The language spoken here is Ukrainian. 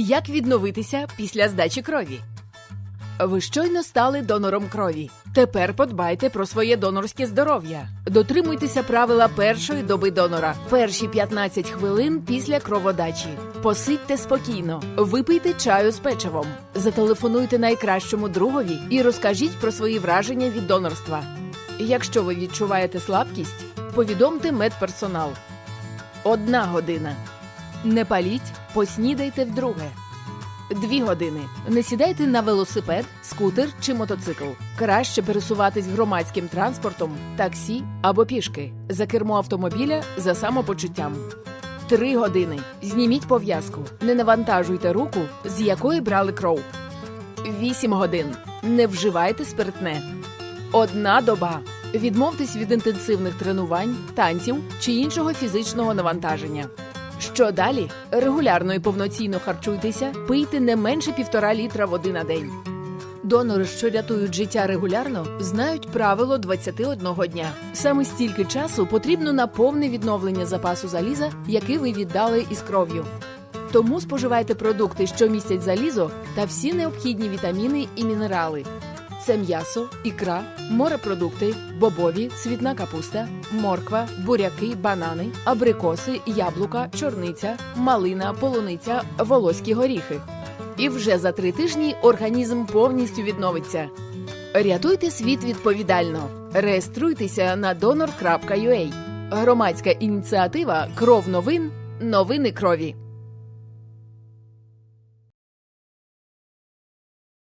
Як відновитися після здачі крові? Ви щойно стали донором крові. Тепер подбайте про своє донорське здоров'я. Дотримуйтеся правила першої доби донора. Перші 15 хвилин після кроводачі. Посидьте спокійно, випийте чаю з печивом, зателефонуйте найкращому другові і розкажіть про свої враження від донорства. Якщо ви відчуваєте слабкість, повідомте медперсонал. Одна година. Не паліть, поснідайте вдруге. Дві години. Не сідайте на велосипед, скутер чи мотоцикл. Краще пересуватись громадським транспортом, таксі або пішки. За кермо автомобіля за самопочуттям. Три години. Зніміть пов'язку. Не навантажуйте руку, з якої брали кров. Вісім годин. Не вживайте спиртне. Одна доба. Відмовтесь від інтенсивних тренувань, танців чи іншого фізичного навантаження. Що далі? Регулярно і повноцінно харчуйтеся, пийте не менше півтора літра води на день. Донори, що рятують життя регулярно, знають правило 21 дня. Саме стільки часу потрібно на повне відновлення запасу заліза, який ви віддали із кров'ю. Тому споживайте продукти, що містять залізо та всі необхідні вітаміни і мінерали. Це м'ясо, ікра, морепродукти, бобові, цвітна капуста, морква, буряки, банани, абрикоси, яблука, чорниця, малина, полуниця, волоські горіхи. І вже за три тижні організм повністю відновиться. Рятуйте світ відповідально. Реєструйтеся на donor.ua. Громадська ініціатива Кров новин. Новини крові.